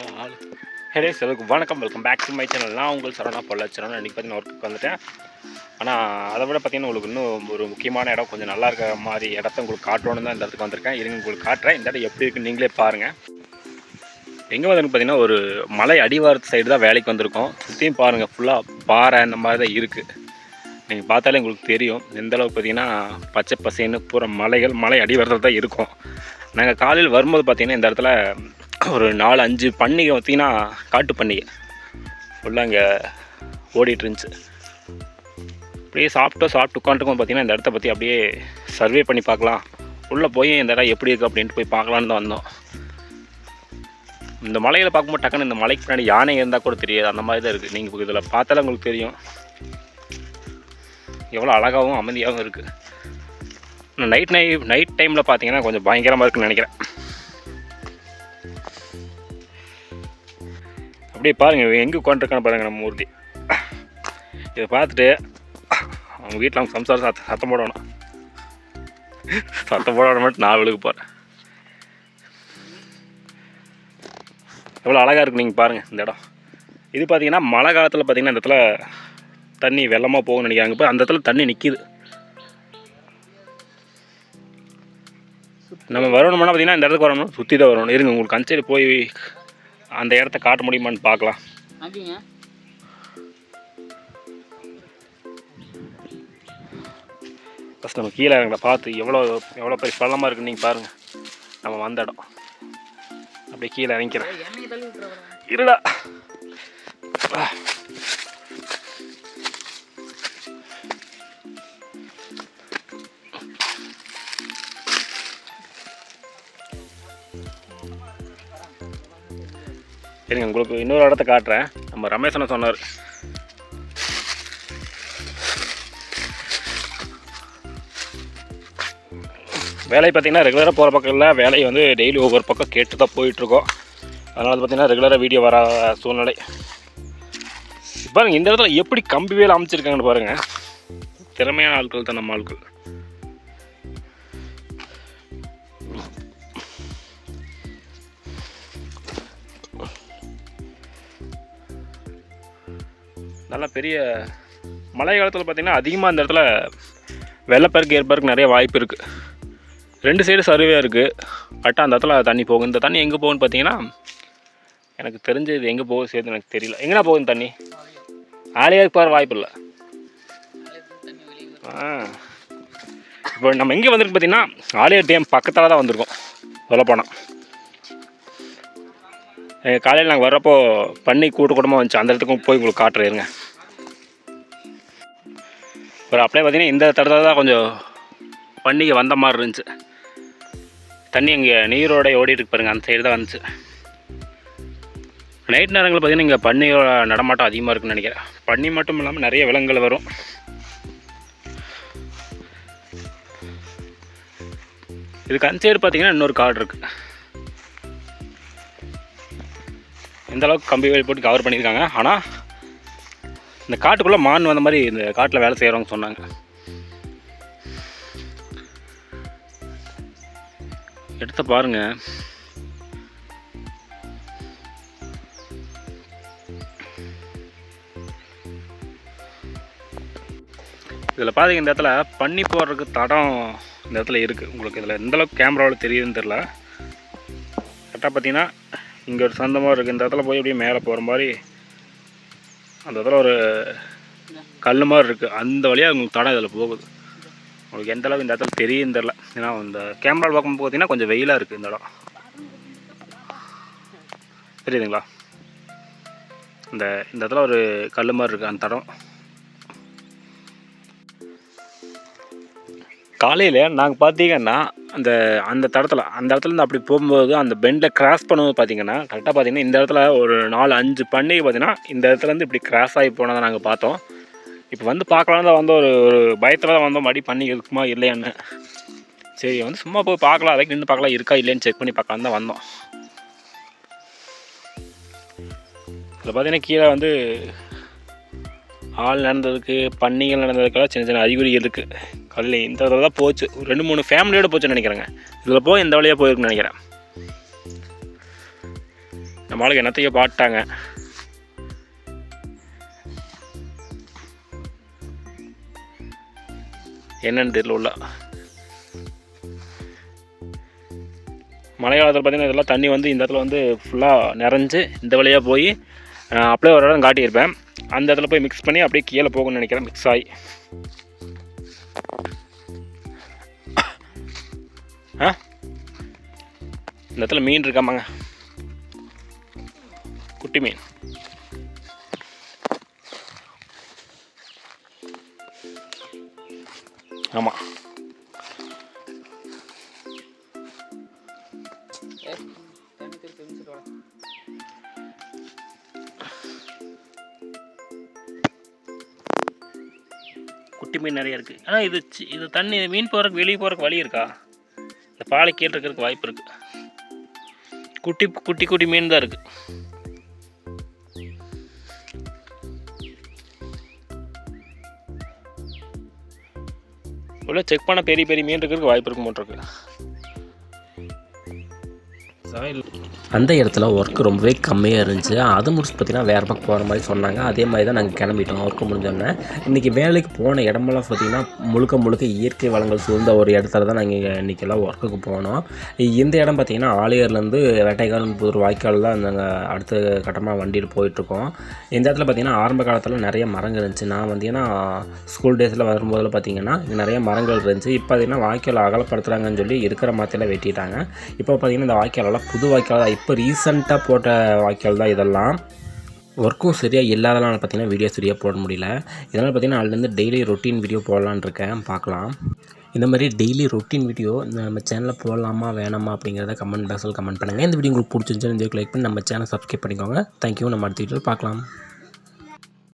ஆள் ஹே வணக்கம். Welcome back to my channel நான் உங்கள் சரணா பொள்ளாச்சரணம் இன்றைக்கி பார்த்தீங்கன்னா ஒர்க்குக்கு வந்துட்டேன். ஆனால் அதை விட பார்த்தீங்கன்னா உங்களுக்கு இன்னும் ஒரு முக்கியமான இடம் கொஞ்சம் நல்லா இருக்க மாதிரி இடத்த உங்களுக்கு காட்டணும்னு தான் இந்த இடத்துக்கு வந்திருக்கேன். இருங்க உங்களுக்கு காட்டுறேன். இந்த இடம் எப்படி இருக்குன்னு நீங்களே பாருங்கள் எங்கே வந்து பார்த்தீங்கன்னா ஒரு மலை அடிவாரத்து சைடு தான் வேலைக்கு வந்திருக்கோம். சுற்றியும் பாருங்கள் ஃபுல்லாக பாறை இந்த மாதிரி தான் இருக்குது நீங்கள் பார்த்தாலே உங்களுக்கு தெரியும். எந்த அளவுக்கு பார்த்தீங்கன்னா பச்சை பசைன்னு பூரா மலைகள் மலை அடிவாரத்தில் தான் இருக்கும். நாங்கள் காலையில் வரும்போது பார்த்தீங்கன்னா இந்த இடத்துல ஒரு நாலு அஞ்சு பண்டிகை பார்த்தீங்கன்னா காட்டு பண்டிகை. ஃபுல்லாக இங்கே ஓடிட்டு இருந்துச்சு. அப்படியே சாப்பிட்டோம் சாப்பிட்டு உட்காந்துருக்கோம் பார்த்தீங்கன்னா இந்த இடத்த பற்றி அப்படியே சர்வே பண்ணி பார்க்கலாம். உள்ளே போய் இந்த இடம் எப்படி இருக்குது அப்படின்ட்டு போய் பார்க்கலான்னு தான் வந்தோம். இந்த மலையில் பார்க்கும்போது டக்குன்னு இந்த மலைக்கு பின்னாடி யானை இருந்தால் கூட தெரியாது. அந்த மாதிரி தான் இருக்குது நீங்கள் இதில் பார்த்தாலும் உங்களுக்கு தெரியும். எவ்வளோ அழகாகவும் அமைதியாகவும் இருக்குது நைட் நை நைட் டைமில் பார்த்தீங்கன்னா கொஞ்சம் பயங்கரமாக இருக்குன்னு நினைக்கிறேன். அப்படியே பாருங்கள் எங்கே உட்காந்துருக்கான்னு பாருங்கள் நம்ம மூர்த்தி இதை பார்த்துட்டு அவங்க வீட்டில் அவங்க சம்சாரம் சத்த சத்தம் போடணும். சத்தம் போட மட்டும் நான் விழுக்கு போகிறேன் எவ்வளோ அழகாக இருக்கு நீங்கள் பாருங்கள் இந்த இடம். இது பார்த்தீங்கன்னா மழை காலத்தில் பார்த்தீங்கன்னா இந்த இடத்துல தண்ணி வெள்ளமாக போகும்னு நினைக்கிறாங்க. இப்போ அந்த இடத்துல தண்ணி நிற்கிது நம்ம வரணும்னா பார்த்தீங்கன்னா இந்த இடத்துக்கு வரணும் சுற்றி தான் வரணும். இருங்க உங்களுக்கு கஞ்சேரி போய் அந்த இடத்த காட்ட முடியுமான்னு பார்க்கலாம். அப்படிங்க ஃபஸ்ட் நம்ம கீழே இறங்கல பார்த்து எவ்வளோ எவ்வளோ பெரிய பள்ளமாக இருக்குன்னு நீங்கள் பாருங்கள் நம்ம வந்த இடம். அப்படியே கீழே இறங்கிக்கிறேன். இருடா. சரிங்க உங்களுக்கு இன்னொரு இடத்த காட்டுறேன். நம்ம ரமேஷனை சொன்னார். வேலை பார்த்தீங்கன்னா ரெகுலராக போகிற பக்கம் இல்லை. வேலையை வந்து டெய்லி ஒவ்வொரு பக்கம் கேட்டு தான் போயிட்டுருக்கோம். அதனால் பார்த்தீங்கன்னா ரெகுலராக வீடியோ வர சூழ்நிலை. பாருங்கள் இந்த இடத்துல எப்படி கம்பி வேலை அமைச்சிருக்காங்கன்னு பாருங்கள் திறமையான ஆட்கள் தான் நம்ம ஆட்கள். நல்லா பெரிய மழை காலத்தில் பார்த்திங்கன்னா அதிகமாக இந்த இடத்துல வெள்ளப்பெருக்கு ஏற்பருக்கு நிறைய வாய்ப்பு இருக்குது ரெண்டு சைடு சர்வேயாக இருக்குது கரெக்டாக அந்த இடத்துல தண்ணி போகும். இந்த தண்ணி எங்கே போகும்னு பார்த்தீங்கன்னா எனக்கு தெரிஞ்சது எங்கே போகும் சேர்த்து எனக்கு தெரியல. எங்கேனா போகுது தண்ணி? ஆலியாவுக்கு போகிற வாய்ப்பு இல்லை. ஆ. இப்போ நம்ம எங்கே வந்திருக்கு பார்த்தீங்கன்னா ஆலியார் டேம் பக்கத்தில் தான் வந்திருக்கோம். சொல்லப்போனால் எங்கள் காலையில் நாங்கள் வர்றப்போ பண்ணி கூட்டு கூட்டமாக வந்துச்சு. அந்த இடத்துக்கும் போய் உங்களுக்கு காட்டுறேருங்க அப்புறம் அப்படியே பார்த்தீங்கன்னா இந்த தடவை தான் கொஞ்சம் பண்டிகை வந்த மாதிரி இருந்துச்சு. தண்ணி இங்கே நீரோட ஓடிட்டு பாருங்கள் பாருங்க அந்த சைடு தான் வந்துச்சு. நைட் நேரங்களில் பார்த்தீங்கன்னா இங்கே பன்னியோட நடமாட்டம் அதிகமாக இருக்குன்னு நினைக்கிறேன். பன்னி மட்டும் இல்லாமல் நிறைய விலங்குகள் வரும். இதுக்கு அந்த சைடு பார்த்தீங்கன்னா இன்னொரு காடு இருக்குது எந்தளவுக்கு கம்பி வேலி போட்டு கவர் பண்ணியிருக்காங்க. ஆனால் இந்த காட்டுக்குள்ளே மான் வந்த மாதிரி இந்த காட்டில் வேலை செய்கிறவங்க சொன்னாங்க. எடுத்து பாருங்க. இதில் பார்த்தீங்க இந்த இடத்துல பண்ணி போடுறதுக்கு தடம் இந்த இடத்துல இருக்குது உங்களுக்கு இதில் எந்த அளவுக்கு கேமராவில் தெரியுதுன்னு தெரில கரெக்டாக பார்த்தீங்கன்னா இங்கே ஒரு சந்தமாக இருக்குது இந்த இடத்துல போய் அப்படியே மேலே போகிற மாதிரி அந்த இடத்துல ஒரு கல் மாதிரி இருக்குது அந்த வழியாக உங்களுக்கு தடம் இதில் போகுது. உங்களுக்கு எந்த அளவுக்கு இந்த இடத்துல தெரியும் தெரில ஏன்னா இந்த கேமராவில் பார்க்கும்போது பார்த்தீங்கன்னா கொஞ்சம் வெயிலாக இருக்குது இந்த இடம். தெரியுதுங்களா? இந்த இந்த இடத்துல ஒரு கல் மாதிரி இருக்குது அந்த தடம். காலையில் நாங்கள் பார்த்தீங்கன்னா அந்த அந்த தடத்தில் அந்த இடத்துலேருந்து அப்படி போகும்போது அந்த பெண்டில் கிராஸ் பண்ணும்போது பார்த்தீங்கன்னா கரெக்டாக பார்த்தீங்கன்னா இந்த இடத்துல ஒரு நாலு அஞ்சு பண்டிகை பார்த்தீங்கன்னா இந்த இடத்துலேருந்து இப்படி கிராஸ் ஆகி போனதை நாங்கள் பார்த்தோம். இப்போ வந்து பார்க்கலான்னு தான் வந்தோம். ஒரு ஒரு பயத்தில் தான் வந்தோம். மறுபடி பண்ணி இருக்குமா இல்லையான்னு. சரி வந்து சும்மா போய் பார்க்கலாம். அதுக்கு நின்று பார்க்கலாம். இருக்கா இல்லையான்னு செக் பண்ணி பார்க்கலாம் தான் வந்தோம். இதில் பார்த்தீங்கன்னா கீழே வந்து ஆள் நடந்ததுக்கு பன்னிகள் நடந்ததுக்கெல்லாம் சின்ன சின்ன அறிகுறி இருக்குது கல் இந்த தடவை தான் போச்சு. ஒரு ரெண்டு மூணு ஃபேமிலியோடு போச்சுன்னு நினைக்கிறேங்க. இதில் போய் இந்த வழியாக போயிருக்குன்னு நினைக்கிறேன். நம்ம ஆளுக்கு என்னத்தையோ பாட்டாங்க. என்னன்னு தெரியல உள்ள. மழை காலத்தில் பார்த்திங்கன்னா இதெல்லாம் தண்ணி வந்து இந்த இடத்துல வந்து ஃபுல்லாக நிறைஞ்சு இந்த வழியாக போய் அப்படியே ஒரு இடம் காட்டியிருப்பேன். அந்த இடத்துல போய் மிக்ஸ் பண்ணி அப்படியே கீழே போகணும்னு நினைக்கிறேன் மிக்ஸ் ஆகி. ஆ? இந்த இடத்துல மீன் இருக்காமாங்க குட்டி மீன். ஆமாம் குட்டி மீன் நிறைய இருக்குது ஆனால் இது இது தண்ணி மீன் போகிறக்கு வெளியே போகிறக்கு வழி இருக்கா? இந்த பாலை கீழே இருக்கிறதுக்கு வாய்ப்பு இருக்குது குட்டி குட்டி குட்டி மீன் தான் இருக்குது உள்ள செக் பண்ண பெரிய பெரிய மீன் இருக்கிறதுக்கு வாய்ப்பு இருக்க. மாட்டிருக்கு அந்த இடத்துல ஒர்க் ரொம்பவே கம்மியாக இருந்துச்சு. அது முடிச்சு பார்த்தீங்கன்னா வேறு பக்கம் போகிற மாதிரி சொன்னாங்க. அதே மாதிரி தான் நாங்கள் கிளம்பிட்டோம் ஒர்க்கு முடிஞ்சோடனே இன்றைக்கி வேலைக்கு போன இடமெல்லாம் பார்த்தீங்கன்னா முழுக்க முழுக்க இயற்கை வளங்கள் சூழ்ந்த ஒரு இடத்துல தான் நாங்கள் இன்றைக்கெல்லாம் ஒர்க்குக்கு போனோம். இந்த இடம் பார்த்தீங்கன்னா ஆலியர்லேருந்து வேட்டைக்காரன் புதூர் வாய்க்கால் தான் நாங்கள் அடுத்த கட்டமாக வண்டியில் போயிட்டுருக்கோம். இந்த இடத்துல பார்த்திங்கன்னா ஆரம்ப காலத்தில் நிறைய மரங்கள் இருந்துச்சு. நான் வந்தீங்கன்னா ஸ்கூல் டேஸில் வரும்போதில் பார்த்தீங்கன்னா இங்கே நிறைய மரங்கள் இருந்துச்சு. இப்போ பார்த்தீங்கன்னா வாய்க்கால் அகலப்படுத்துகிறாங்கன்னு சொல்லி இருக்கிற மரத்தில் வெட்டிட்டாங்க. இப்போ பார்த்தீங்கன்னா இந்த வாய்க்காலெல்லாம் புது வாய்க்கால் தான் இப்போ ரீசெண்டாக போட்ட வாய்க்கால் தான் இதெல்லாம். ஒர்க்கும் சரியாக இல்லாதனால பார்த்தீங்கன்னா வீடியோ சரியாக போட முடியல. இதனால் பார்த்தீங்கன்னா அதுலேருந்து டெய்லி ரொட்டீன் வீடியோ போடலான்னு இருக்கேன். பார்க்கலாம் இந்த மாதிரி டெய்லி ரொட்டீன் வீடியோ நம்ம சேனலில் போடலாமா வேணாமா அப்படிங்கிறத கமெண்ட் பாக்ஸில் கமெண்ட் பண்ணுங்கள் இந்த வீடியோ உங்களுக்கு பிடிச்சிருந்துச்சு இந்த லைக் பண்ணி நம்ம சேனல் சப்ஸ்கிரைப் பண்ணிக்கோங்க. தேங்க்யூ நம்ம அடுத்த வீடியோவில் பார்க்கலாம்